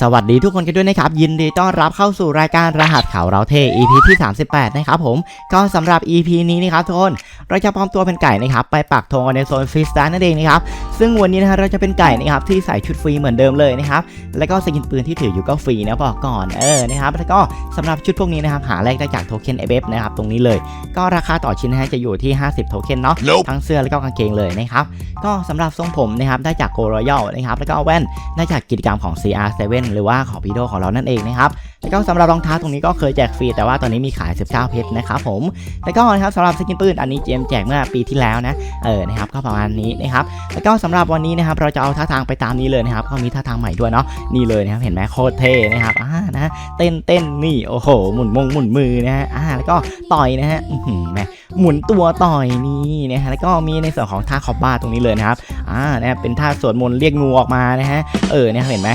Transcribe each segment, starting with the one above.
สวัสดีทุกคนกันด้วยนะครับ ยินดีต้อนรับเข้าสู่รายการรหัสข่าวเราเท EP ที่ 38 นะครับผมก็สำหรับ EP นี้นะครับทุกคนเราจะปลอมตัวเป็นไก่นะครับไปปักธงกันในโซนฟรีสไตล์นั่นเองนะครับซึ่งวันนี้นะฮะเราจะเป็นไก่นะครับที่ใส่ชุดฟรีเหมือนเดิมเลยนะครับแล้วก็สกินปืนที่ถืออยู่ก็ฟรีนะบอกก่อนเออนะครับแล้วก็สำหรับชุดพวกนี้นะครับหาแลกได้จากโทเค็นเอเบนะครับตรงนี้เลย ก็ราคาต่อชิ้นนะฮะจะอยู่ที่ 50 โทเค็นเนาะ Nope ทั้งเสื้อแล้วก็กางเกงเลยนะครับก็สำหรับทรงผมนะครับได้จากโกรยัลนะครับแล้วก็แว่นได้จากกิจกรรมของ CR7 หรือว่าของพีโดของเรานั่นเองนะครับแล้วก็สำหรับรองเท้าตรงนี้ก็เคยแจกฟรีแต่ว่าตอนนี้มีขาย 19 เพชรนะครับผมแล้วก็นะครับสำหรับสกินปืนอันนี้เจมแจกเมื่อปีที่แล้วนะเออนะครับก็ประมาณนี้นะครับแล้วก็สำหรับวันนี้นะครับเราจะเอาท่าทางไปตามนี้เลยนะครับก็มีท่าทางใหม่ด้วยเนาะนี่เลยนะครับเห็นไหมโคตรเท่นะครับอ่านะเต้นเต้นนี่โอ้โหหมุนมงหมุนมือนะฮะอ่าแล้วก็ต่อยนะฮะอื้อหือแมหมุนตัวต่อยนี่นะฮะแล้วก็มีในส่วนของท่าคอบบ้าตรงนี้เลยนะครับอ่านะเป็นท่าสวดมนต์เรียกงูออกมานะฮะเออเนี่ยเห็นไหม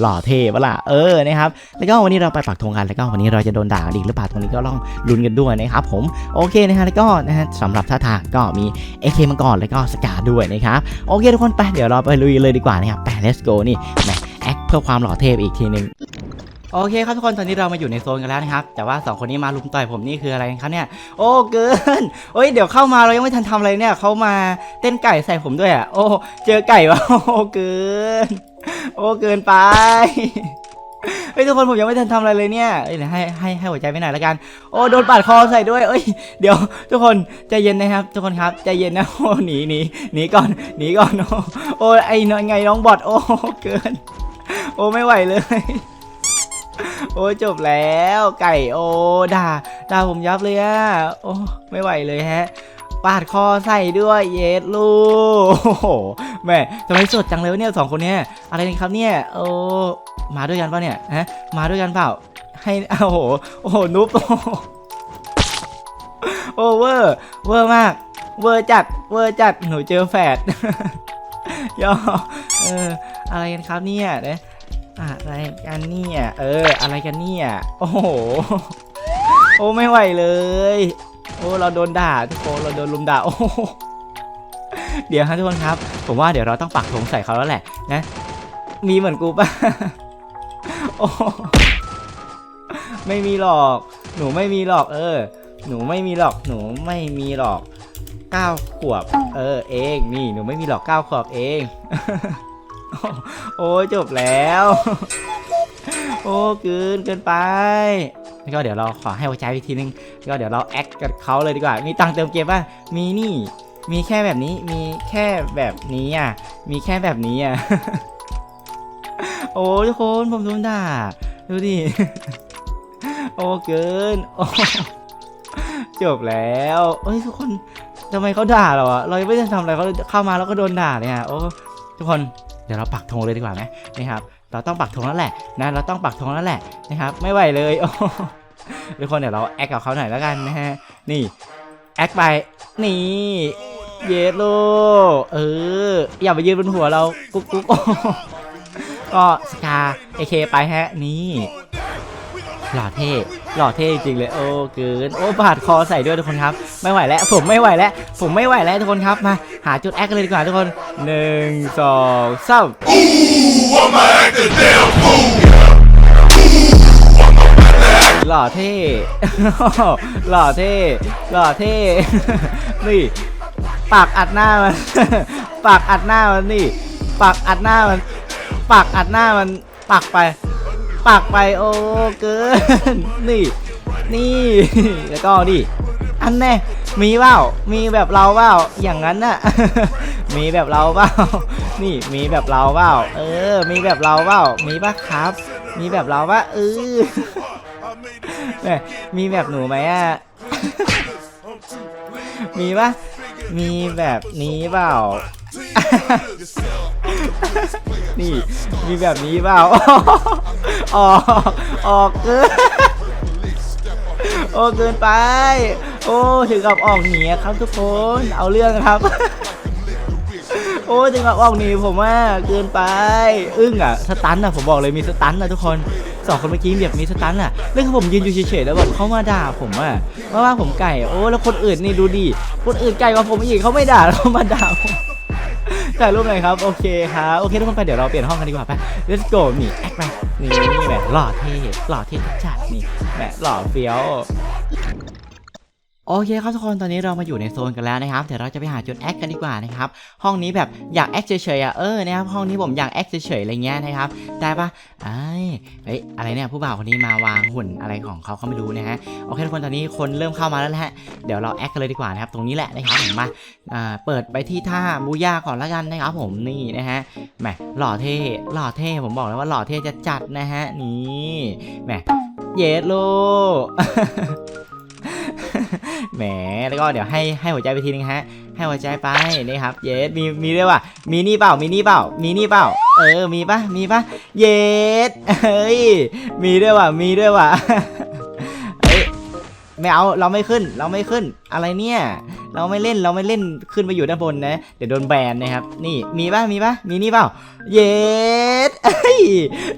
หล่อเทปะล่ะเออนะครับแล้วก็วันนี้เราไปปักธงกันแล้วก็วันนี้เราจะโดนด่าอีกหรือเปล่าตรงนี้ก็ต้องลุ้นกันด้วยนะครับผมโอเคนะฮะแล้วก็นะฮะสำหรับท่าทางก็มี AK มังกรแล้วก็สกาด้วยนะครับโอเคทุกคนไปเดี๋ยวเราไปลุยเลยดีกว่านะครับไป let's go นี่แหมแอคเพื่อความหล่อเทพอีกทีหนึงโอเคครับทุกคนตอนนี้เรามาอยู่ในโซนกันแล้วนะครับแต่ว่าสองคนนี้มาลุมต่อยผมนี่คืออะไรครับเนี่ยโอ้เกินเอ้ยเดี๋ยวเข้ามาเรายังไม่ทันทำอะไรเนี่ยเขามาเต้นไก่ใส่ผมด้วยอะโอ้เจอไก่วะโอ้เกิน โอ้เกินไปเฮ้ยทุกคนผมยังไม่ทันทำอะไรเลยเนี่ยเอ้ยให้ให้ให้หัวใจไปหน่อยละกันโอ้โดนปาดคอใส่ด้วยเอ้ยเดี๋ยว ทุกคนใจเย็นนะครับ ทุกคนครับใจเย็นนะโอ้หนีหนีหนีก่อนหนีก่อนโอ้โอ้ไอ้น้อยไงน้องบอดโอ้เกิน โอ้ไม่ไหวเลย โอ้จบแล้ว ไก่โอ้ด่าด่าผมยับเลยอะโอ้ไม่ไหวเลยฮะ ปาดคอใส่ด้วยเยสลูโอ้โหแม่ทำไมสดจังเลยวะเนี่ยสองคนเนี่ยอะไรกันครับเนี่ยโอ้มาด้วยกันเปล่าเนี่ยฮะมาด้วยกันเปล่า ให้โอ้โหโอ้โหนุ๊บโอ้เวอร์เวอร์มากเวอร์จัดเวอร์จัดหนูเจอแฝดย่อเอออะไรกันครับเนี่ยเนะอะไรกันเนี่ยเออ อะไรกันเนี่ยโอ้โหโอ้ไม่ไหวเลย โอ้เราโดนด่าทุกคนเราโดนลุมด่าโอ้เดี๋ยวครับทุกคนครับ ผมว่าเดี๋ยวเราต้องปักธงใส่เขาแล้วแหละนะ มีเหมือนกูป่ะโอ้ไม่มีหรอก หนูไม่มีหรอก เออ หนูไม่มีหรอก หนูไม่มีหรอกเก้าขวบ เออ เองนี่หนูไม่มีหรอกเก้าขวบเอง โอ้จบแล้ว โอ้เกินเกินไป แล้วก็เดี๋ยวเราขอให้หัวใจอีกทีนึงก็เดี๋ยวเราแอคกับเขาเลยดีกว่า มีตังค์เติมเกมป่ะ มีนี่ มีแค่แบบนี้ มีแค่แบบนี้อะ มีแค่แบบนี้อะ โอ้ทุกคนผมโดนด่า ดูดิ โอ้เกิน โอ้จบแล้วเอ้ยทุกคนทำไมเขาด่าเราอะเรายังไม่ได้ทำอะไรเขาเข้ามาแล้วก็โดนด่าเลยอะโอ้ทุกคนเดี๋ยวเราปักธงเลยดีกว่าไหมนะครับ เราต้องปักธงแล้วแหละนะเราต้องปักธงแล้วแหละนะครับไม่ไหวเลยโอ้ทุกคนเดี๋ยวเราแอคกับเขาหน่อยแล้วกันนะฮะนี่แอคไปนี่เยสโลเอออย่าไปยืนบนหัวเรากุ๊กกุ๊กก็สกาเอเคไปฮะนี่หล่อเท่หล่อเท่จริงเลยโอ้เกินโอ้บาดคอใส่ด้วยทุกคนครับ ไม่ไหวแล้วผมไม่ไหวแล้วผมไม่ไหวแล้วทุกคนครับมาหาจุดแอคกันเลยดีกว่าทุกคนหนึ่งสองสาม I'ma act a damn fool. หล่อเท่ หล่อเท่ หล่อเท่ นี่ ปากอัดหน้ามัน ปากอัดหน้ามันนี่ ปากอัดหน้ามัน ปากอัดหน้ามัน ปากไป ปากไปโอ้เกิน นี่ นี่ แล้วก็ดิอันแน่ มีเปล่ามีแบบเราเปล่าอย่างนั้นน่ะ มีแบบเราเปล่านี่มีแบบเราเปล่าเออ มีแบบเราเปล่ามีปะครับ มีแบบเราปะเออแม่มีแบบหนูไหมอะมีปะมีแบบนี้เปล่า นี่ มีแบบนี้เปล่าออกออกเกินโอ้เกินไป โอ้ถึงกับออกหนีอะครับทุกคนเอาเรื่องครับ โอ้ถึงกับออกหนีผมว่าเกินไป อึ้งอะสตันอะผมบอกเลยมีสตันอะทุกคนสองคนเมื่อกี้แบบมีสตันอะเรื่องคือผมยืนอยู่เฉยๆแล้วแบบเขามาด่าผมอะว่าว่าผมไก่โอ้แล้วคนอื่นนี่ดูดิคนอื่นไก่กว่าผมอีกเขาไม่ด่าแล้วเขามาด่าผมถ่ายรูปหน่อยครับ โอเคครับโอเคทุกคนไปเดี๋ยวเราเปลี่ยนห้องกันดีกว่าไป let's go นี่แอคไปนี่แบบหล่อเท่หล่อเท่จัดนี่แบบหล่อเฟี้ยว โอเคครับทุกคนตอนนี้เรามาอยู่ในโซนกันแล้วนะครับเดี๋ยวเราจะไปหาจุดแอคกันดีกว่านะครับห้องนี้แบบอยากแอคเฉยๆอะเออนะครับห้องนี้ผมอยากแอคเฉยๆอะไรเงี้ยนะครับได้ปะไอ้เฮ้ยอะไรเนี่ยผู้บ่าวคนนี้มาวางหุ่นอะไรของเขาเขาไม่รู้นะฮะโอเคทุกคนตอนนี้คนเริ่มเข้ามาแล้วนะฮะเดี๋ยวเราแอคกันเลยดีกว่านะครับตรงนี้แหละนะครับผมมาอ่าเปิดไปที่ท่าบูย่าก่อนละกันนะครับผมนี่นะฮะแหมหล่อเท่หล่อเท่ผมบอกเลยว่าหล่อเท่จะจัดนะฮะนี่แหมเยสโล แหมแล้วก็เดี๋ยวให้ให้หัวใจไปทีนึงฮะ ให้หัวใจไปนี่ครับ เยสมีมีด้วยว่ะมีนี่เปล่ามีนี่เปล่ามีนี่เปล่าเออมีปะมีปะเยสเฮ้ยมีด้วยว่ะมีด้วยว่ะเฮ้ยไม่เอาเราไม่ขึ้นเราไม่ขึ้นอะไรเนี่ยเราไม่เล่นเราไม่เล่นขึ้นไปอยู่ด้านบนนะ เดี๋ยวโดนแบนนะครับ นี่มีปะมีปะมีนี่เปล่าเยสเอ้ย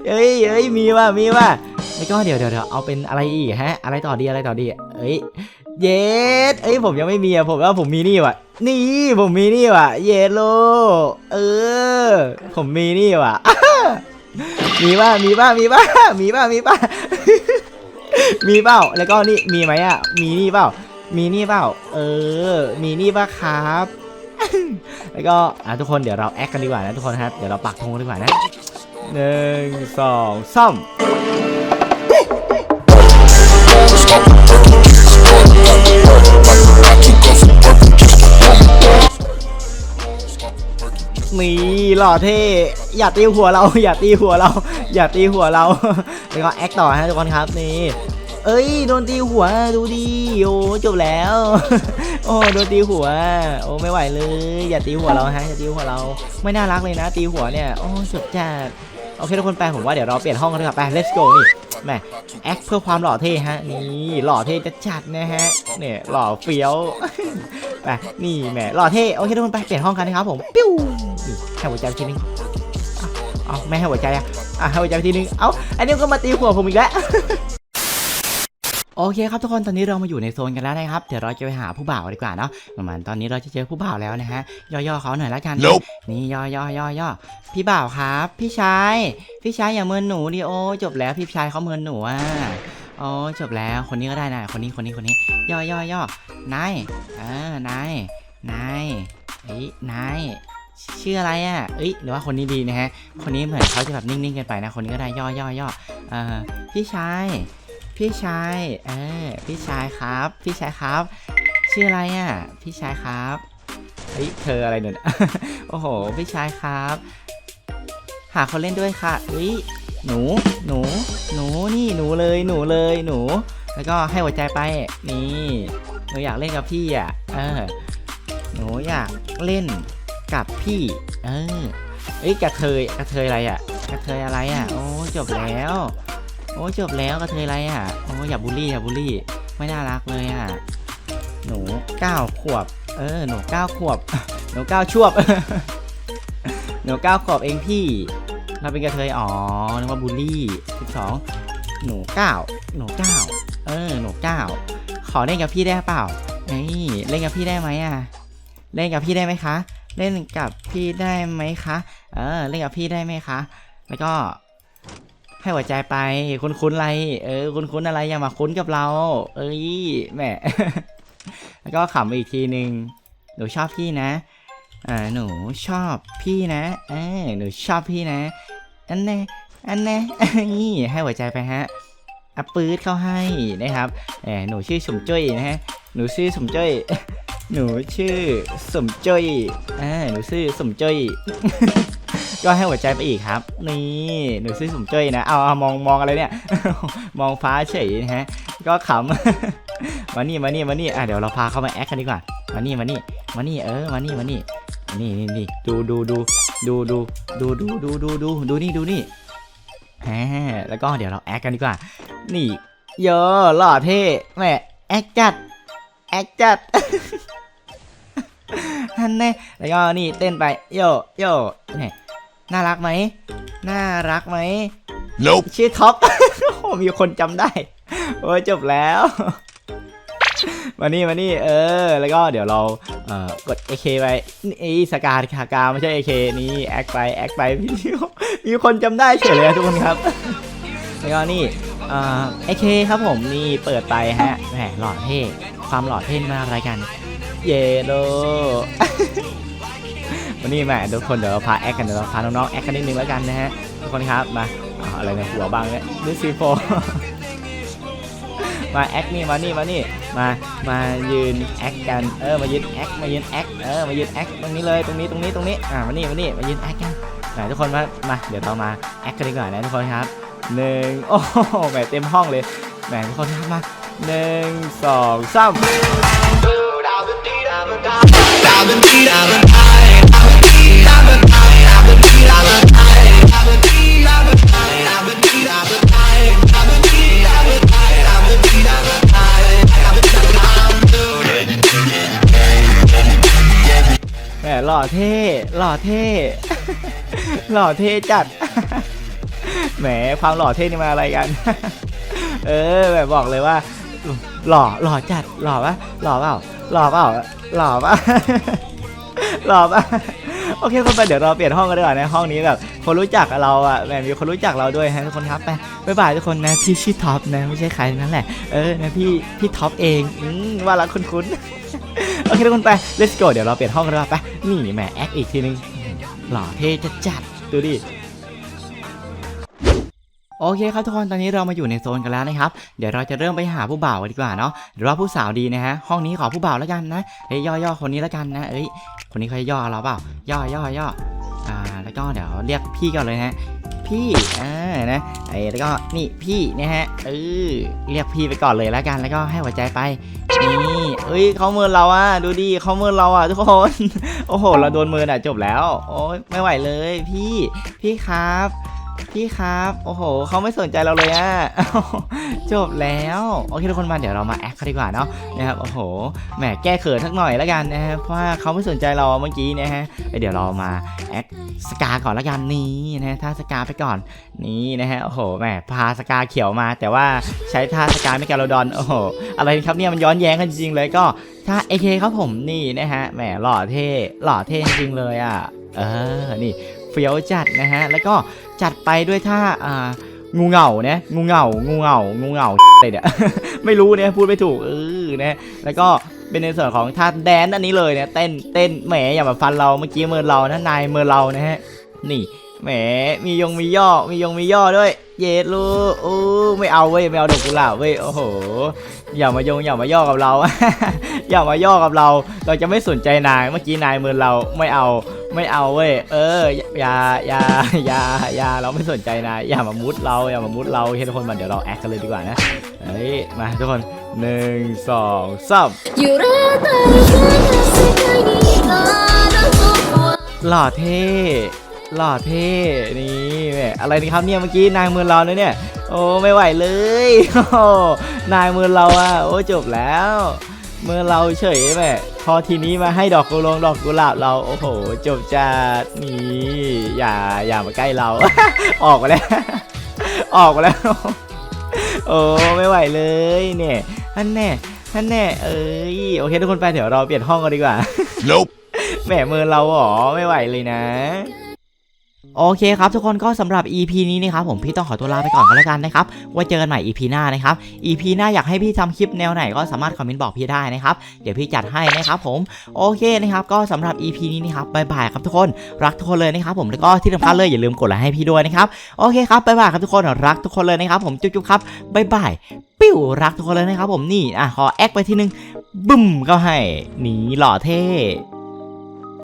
เอ้ยเอ้ยมีว่ะมีว่ะแล้วก็เดี๋ยวเดี๋ยวเดี๋ยวเอาเป็นอะไรอีกฮะ อะไรต่อดีอะไรต่อดีเอ้ย เยสเอ้ยผมยังไม่มีอะผมว่าผมมีนี่ว่ะ นี่ผมมีนี่ว่ะ เยสโล เออ ผมมีนี่ว่ะ มีป่ะมีป่ะมีป่ะมีป่ะมีป่ะมีเปล่าแล้วก็นี่มีไหมอะ มีนี่เปล่า มีนี่เปล่า เออ มีนี่ป่ะครับ แล้วก็อะทุกคนเดี๋ยวเราแอคกันดีกว่านะทุกคนครับเดี๋ยวเราปักธงกันดีกว่านะหนึ่งสองสาม นี่หล่อเท่ อย่าตีหัวเรา อย่าตีหัวเรา อย่าตีหัวเรา แล้วก็แอคต่อฮะทุกคนครับนี่ เอ้ยโดนตีหัวดูดิโอ้จบแล้ว โอ้โดนตีหัว โอ้ไม่ไหวเลย อย่าตีหัวเราฮะอย่าตีหัวเรา ไม่น่ารักเลยนะ ตีหัวเนี่ย โอ้สุดจัดโอเคทุกคนไปผมว่าเดี๋ยวเราเปลี่ยนห้องกันดีกว่าไป let's go นี่ แหมแอคเพื่อความหล่อเท่ฮะนี่หล่อเท่จัดๆนะฮะเนี่ยหล่อเฟี้ยวไปนี่แหมหล่อเท่โอเคทุกคนไปเปลี่ยนห้องกันนะครับผมปิ้วนี่ให้หัวใจไปทีนึงเอาไม่ให้หัวใจอะอะให้หัวใจไปทีนึงเอาอันนี้ก็มาตีหัวผมอีกแล้ว โอเคครับทุกคนตอนนี้เรามาอยู่ในโซนกันแล้วนะครับเดี๋ยวเราจะไปหาผู้บ่าวดีกว่าเนาะประมาณตอนนี้เราจะเจอผู้บ่าวแล้วนะฮะย่อๆเขาหน่อยละกัน Nope นี่ย่อย่อย่อย่อพี่บ่าวครับ พี่ชายพี่ชายอย่าเมินหนูดิโอจบแล้วพี่ชายเขาเมินหนูอะโอ้จบแล้วคนนี้ก็ได้นะคนนี้คนนี้คนนี้ ย่อย่อย่อนายเออนายนายเอ้ยนายชื่ออะไรอะเอ้ยหรือว่าคนนี้ดีนะฮะคนนี้เหมือนเขาจะแบบนิ่งๆกันไปนะคนนี้ก็ได้ย่อย่อย่อเออพี่ชาย พี่ชายเออพี่ชายครับ พี่ชายครับ ชื่ออะไรอะ พี่ชายครับเฮ้ยเธออะไรเนี่ยโอ้โห พี่ชายครับ หาคนเล่นด้วยค่ะเฮ้ยหนู หนู หนู นี่หนูเลย หนูเลย หนู แล้วก็ให้หัวใจไป นี่ หนูอยากเล่นกับพี่อะ เออ หนูอยากเล่นกับพี่ เออเอ้ยกระเทย กระเทยอะไรอะ กระเทยอะไรอะ โอ้ จบแล้ว โอ้จบแล้วกระเทยไรอะโอ้อย่าบูลลี่อย่าบูลลี่ ไม่น่ารักเลยอะ หนูเก้าขวบ เออ หนูเก้าขวบ หนูเก้าชวบ หนูเก้าขวบเองพี่ เราเป็นกระเทยอ๋อนึกว่าบูลลี่สิบสองหนูเก้าหนูเก้าเออ หนูเก้าขอเล่นกับพี่ได้เปล่านี่เล่นกับพี่ได้ไหมอะ เล่นกับพี่ได้ไหมคะ เล่นกับพี่ได้ไหมคะ เออ เล่นกับพี่ได้ไหมคะ แล้วก็ ให้หัวใจไปคุ้นๆอะไร เออคุ้นๆอะไรอย่ามาคุ้นกับเรา เอ้ยแหมแล้วก็ขำอีกทีหนึ่งหนูชอบพี่นะอ่าหนูชอบพี่นะเออหนูชอบพี่นะอันแน่อันแน่นี่ให้หัวใจไปฮะอัปปืดเข้าให้นะครับแหมหนูชื่อสมจ้อยนะฮะหนูชื่อสมจ้อยหนูชื่อสมจ้อยอ่าหนูชื่อสมจ้อย ก็ให้หัวใจไปอีกครับ นี่หนูชื่อสมเจ้ยนะเอาเอามองมองอะไรเนี่ย มองฟ้าเฉยนะฮะก็ขำมานี่มานี่มานี่อะเดี๋ยวเราพาเข้ามาแอคกันดีกว่ามานี่มานี่มานี่เออมานี่มานี่นี่นี่นี่ดูดูดูดูดูดูดูดูดูดูดูนี่ดูนี่แหมแล้วก็เดี๋ยวเราแอคกันดีกว่า นี่เยอะหล่อเท่แม่แอคจัดแอคจัดฮันแน่แล้วก็นี่เต้นไปโยโยเนี่ย น่ารักไหม น่ารักไหม Nope. ชื่อท็อป โอ้โหมีคนจำได้ โอ้ยจบแล้ว มานี่มานี่เออ แล้วก็เดี๋ยวเราเอ่อกด AK ไปนี่สกาคากาไม่ใช่ AK นี่แอคไปแอคไปพี่มีคนจำได้เฉยเลยทุกคนครับแล้วก็นี่เอ่อ AK ครับผมนี่เปิดไปฮะแหมหล่อเท่ความหล่อเท่นี่มาอะไรกัน เยโด วันนี้แหมทุกคนเดี๋ยวเราพาแอคกันเดี๋ยวเราพาน้องๆแอคกันนิดนึงแล้วกันนะฮะทุกคนครับมาอาอะไรเนี่ยหัวบังเนี่ยดูซีโฟมาแอคนี่มานี่มานี่มามายืนแอคกันเออมายืนแอคมายืนแอคเออมายืนแอคตรงนี้เลยตรงนี้ตรงนี้ตรงนี้อ่ามานี่มานี่มายืนแอคกันไหนทุกคนมามาเดี๋ยวเรามาแอคกันดีกว่านะทุกคนครับหนึ่งโอ้โหแหมเต็มห้องเลยแหมทุกคนครับมาหนึ่งสองสาม เท่ หล่อเท่จัด แหมความหล่อเท่นี่มาอะไรกัน เออแบบบอกเลยว่า หล่อหล่อจัดหล่อปะหล่อเปล่าหล่อเปล่าหล่อปะหล่อปะโอเคคนไปเดี๋ยวเราเปลี่ยนห้องกันดีกว่านะห้องนี้แบบคนรู้จักเราอะแหมมีคนรู้จักเราด้วยฮะทุกคนครับไปบ๊ายบายทุกคนนะพี่ชื่อท็อปนะไม่ใช่ใครนั่นแหละเออนะพี่พี่ท็อปเองอืมว่ารักคุ้นๆ โอเคทุกคนไป let's go เดี๋ยวเราเปลี่ยนห้องกันดีกว่าไปนี่แหมแอคอีกทีนึงหล่อเท่จัดจัดๆดูดิโอเคครับทุกคนตอนนี้เรามาอยู่ในโซนกันแล้วนะครับ เดี๋ยวเราจะเริ่มไปหาผู้บ่าวกันดีกว่าเนาะหรือว่าผู้สาวดีนะฮะห้องนี้ขอผู้บ่าวแล้วกันนะเฮ้ยย่อย่อคนนี้แล้วกันนะเอ้ยคนนี้เขาย่อเราเปล่าย่อย่อย่ออ่าแล้วก็เดี๋ยวเรียกพี่ก่อนเลยฮะพี่อ่า นะไอ้แล้วก็นี่พี่นะฮะเออเรียกพี่ไปก่อนเลยแล้วกันแล้วก็ให้หัวใจไปนี่เอ้ยเขาเมินเราอะดูดิเขาเมินเราอะทุกคน โอ้โห เราโดนเมินอะจบแล้ว โอ้ยไม่ไหวเลย พี่พี่ครับ พี่ครับ โอ้โห เขาไม่สนใจเราเลยอะจบแล้ว โอเคทุกคนมาเดี๋ยวเรามาแอคกันดีกว่าเนาะนะครับโอ้โหแหมแก้เขินสักหน่อยแล้วกันนะฮะเพราะว่าเขาไม่สนใจเราเมื่อกี้นะฮะเดี๋ยวเรามาแอคสกาก่อนล้วกันนี่นะฮะท่าสกาไปก่อนนี่นะฮะโอ้โหแหมพาสกาเขียวมา แต่ว่าใช้ท่าสกาไม่แกลโลดอนโอ้โหอะไรครับเนี่ยมันย้อนแย้งกันจริงๆเลยก็ท่าเอเคครับผมนี่นะฮะแหมหล่อเท่หล่อเท่จริงเลยอะเออนี่เฟี้ยวจัดนะฮะแล้วก็ จัดไปด้วยท่าอ่างูเหงาเนี่ยงูเหงางูเหงางูเหงาอะไรเนี่ยไม่รู้เนี่ยพูดไม่ถูกเออนะแล้วก็เป็นในส่วนของท่าแดนอันนี้เลยเนี่ยเต้นเต้นแหมอย่ามาฟันเราเมื่อกี้เมินเรานะนายเมินเรานะฮะนี่แหมมียงมีย่อมียงมีย่อด้วย เย็ดลูกโอ้ไม่เอาเว้ยไม่เอาดอกกุหลาบเว้ยโอ้โหอย่ามายงอย่ามาย่อกับเรา อย่ามาย่อกับเรา เราจะไม่สนใจนายเมื่อกี้นายเมินเราไม่เอา ไม่เอาเว้ย เออ อย่า อย่า อย่า อย่า เราไม่สนใจนะ อย่ามามุดเรา อย่ามามุดเราเฮ้ทุกคนมาเดี๋ยวเราแอคกันเลยดีกว่านะ เฮ้ย มาทุกคนหนึ่งสองสามหล่อเท่หล่อเท่นี่แม่อะไรนะครับเนี่ยเมื่อกี้นายมือเราเนี่ย โอ้ไม่ไหวเลย โอ้นายมือเราอะโอ้จบแล้ว มือเราเฉยแหมพอทีนี้มาให้ดอกกุหลงดอกกุหลาบเราโอ้โห จบจัดนี่อย่าอย่ามาใกล้เรา ออกมาแล้ว ออกมาแล้ว โอ้ไม่ไหวเลยเนี่ยท่านแน่ท่านแน่เอ้ยโอเคทุกคนไปเดี๋ยวเราเปลี่ยนห้องกันดีกว่า Nope. แหมมือเราหรอไม่ไหวเลยนะ โอเคครับทุกคนก็สำหรับ EP นี้นะครับผมพี่ต้องขอตัวลาไปก่อนก็แล้วกันนะครับไว้เจอกันใหม่ EP หน้านะครับ EP หน้าอยากให้พี่ทำคลิปแนวไหนก็สามารถคอมเมนต์บอกพี่ได้นะครับเดี๋ยวพี่จัดให้นะครับผมโอเคนะครับก็สำหรับ EP นี้นะครับบายบายครับทุกคนรักทุกคนเลยนะครับผมแล้วก็ที่สำคัญเลยอย่าลืมกดไลค์ให้พี่ด้วยนะครับโอเคครับบายบายครับทุกคนรักทุกคนเลยนะครับผมจุ๊บๆครับบายบายปิ้วรักทุกคนเลยนะครับผมนี่อะขอแอคไปทีนึงบึ้มก็ให้หนีหล่อเท่